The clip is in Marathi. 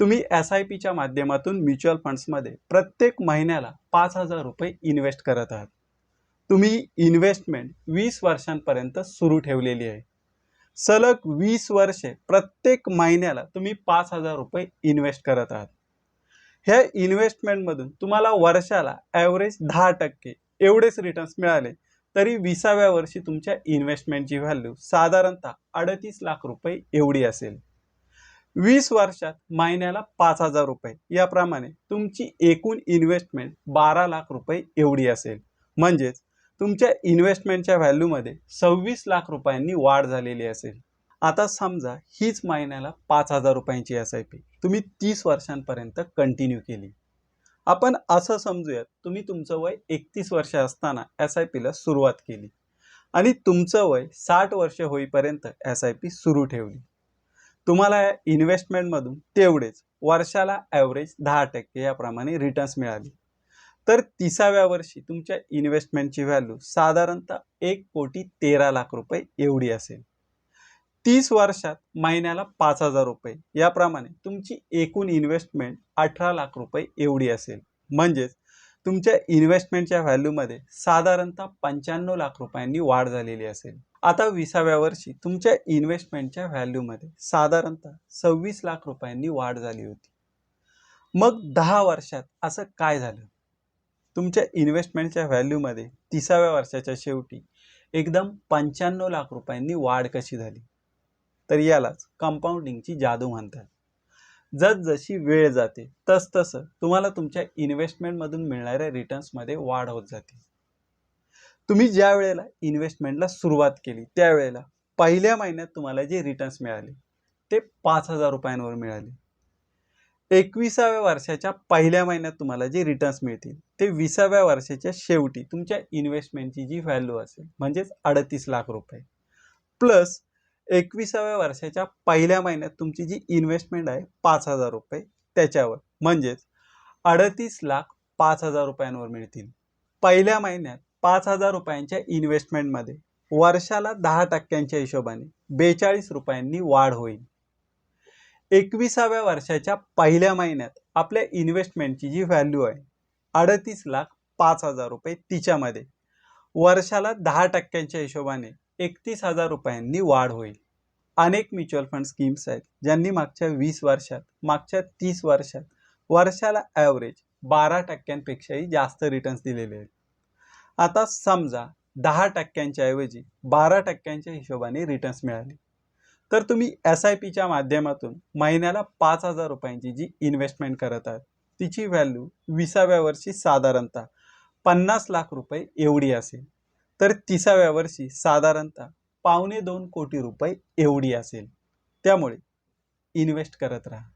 तुम्ही एस आय पीच्या माध्यमातून म्युच्युअल फंड्समध्ये प्रत्येक महिन्याला पाच हजार रुपये इन्व्हेस्ट करत आहात. तुम्ही इन्व्हेस्टमेंट वीस वर्षांपर्यंत सुरू ठेवलेली आहे. सलग वीस वर्षे प्रत्येक महिन्याला तुम्ही पाच हजार रुपये इन्व्हेस्ट करत आहात. ह्या इन्व्हेस्टमेंटमधून तुम्हाला वर्षाला ॲव्हरेज दहा टक्के एवढेच रिटर्न्स मिळाले तरी विसाव्या वर्षी तुमच्या इन्व्हेस्टमेंटची व्हॅल्यू साधारणतः अडतीस लाख रुपये एवढी असेल. वीस वर्षात महिन्याला पाच हजार रुपये. याप्रमाणे तुमची एकूण इन्व्हेस्टमेंट बारा लाख रुपये एवढी असेल. म्हणजेच तुमच्या इन्व्हेस्टमेंटच्या व्हॅल्यूमध्ये सव्वीस लाख रुपयांनी वाढ झालेली असेल. आता समजा हीच महिन्याला पाच हजार रुपयांची एस आय पी तुम्ही तीस वर्षांपर्यंत कंटिन्यू केली. आपण असं समजूयात तुम्ही तुमचं वय एकतीस वर्ष असताना एस आय पीला सुरुवात केली. आणि तुमचं वय साठ वर्ष होईपर्यंत एस आय पी सुरू ठेवली. तुम्हाला या इन्व्हेस्टमेंटमधून तेवढेच वर्षाला ॲव्हरेज दहा टक्के याप्रमाणे रिटर्न्स मिळाली. तर तिसाव्या वर्षी तुमच्या इन्व्हेस्टमेंटची व्हॅल्यू साधारणतः एक कोटी तेरा लाख रुपये एवढी असेल. तीस वर्षात महिन्याला पाच हजार रुपये याप्रमाणे तुमची एकूण इन्व्हेस्टमेंट अठरा लाख रुपये एवढी असेल. म्हणजेच तुमच्या इन्व्हेस्टमेंटच्या व्हॅल्यूमध्ये साधारणतः पंच्याण्णव लाख रुपयांनी वाढ झालेली असेल. आता विसाव्या वर्षी तुमच्या इन्व्हेस्टमेंटच्या व्हॅल्यूमध्ये साधारणतः सव्वीस लाख रुपयांनी वाढ झाली होती. मग दहा वर्षात असं काय झालं? तुमच्या इन्व्हेस्टमेंटच्या व्हॅल्यूमध्ये तिसाव्या वर्षाच्या शेवटी एकदम पंच्याण्णव लाख रुपयांनी वाढ कशी झाली? तर यालाच कंपाऊंडिंगची जादू म्हणतात. जसजशी वेळ जाते तसतसं तुम्हाला तुमच्या इन्व्हेस्टमेंटमधून मिळणाऱ्या रिटर्न्समध्ये वाढ होत जाते. तुम्ही ज्या वेळेला इन्व्हेस्टमेंटला सुरुवात केली त्यावेळेला पहिल्या महिन्यात तुम्हाला जे रिटर्न्स मिळाले ते पाच हजार रुपयांवर मिळाले. एकविसाव्या वर्षाच्या पहिल्या महिन्यात तुम्हाला जे रिटर्न्स मिळतील ते विसाव्या वर्षाच्या शेवटी तुमच्या इन्व्हेस्टमेंटची जी व्हॅल्यू असेल म्हणजेच अडतीस लाख रुपये. प्लस एकविसाव्या वर्षाच्या पहिल्या महिन्यात तुमची जी इन्व्हेस्टमेंट आहे पाच हजार रुपये त्याच्यावर. म्हणजेच अडतीस लाख पाच हजार रुपयांवर मिळतील. पहिल्या महिन्यात पाच हजार रुपयांच्या इन्व्हेस्टमेंटमध्ये वर्षाला दहा टक्क्यांच्या हिशोबाने बेचाळीस रुपयांनी वाढ होईल. एकविसाव्या वर्षाच्या पहिल्या महिन्यात आपल्या इन्व्हेस्टमेंटची जी व्हॅल्यू आहे अडतीस लाख पाच हजार रुपये तिच्यामध्ये. वर्षाला दहा टक्क्यांच्या हिशोबाने एकतीस हजार रुपयांनी वाढ होईल. अनेक म्युच्युअल फंड स्कीम्स आहेत ज्यांनी मागच्या वीस वर्षात मागच्या तीस वर्षात वर्षाला ॲव्हरेज बारा टक्क्यांपेक्षाही जास्त रिटर्न्स दिलेले आहेत. आता समजा दहा टक्क्यांच्या ऐवजी बारा टक्क्यांच्या हिशोबाने रिटर्न्स मिळाले. तर तुम्ही एस आय पीच्या माध्यमातून महिन्याला पाच हजार रुपयांची जी इन्व्हेस्टमेंट करत आहात तिची व्हॅल्यू विसाव्या वर्षी साधारणतः पन्नास लाख रुपये एवढी असेल. तर तिसाव्या वर्षी साधारणतः पावणे दोन कोटी रुपये एवढी असेल. त्यामुळे इन्व्हेस्ट करत राहा.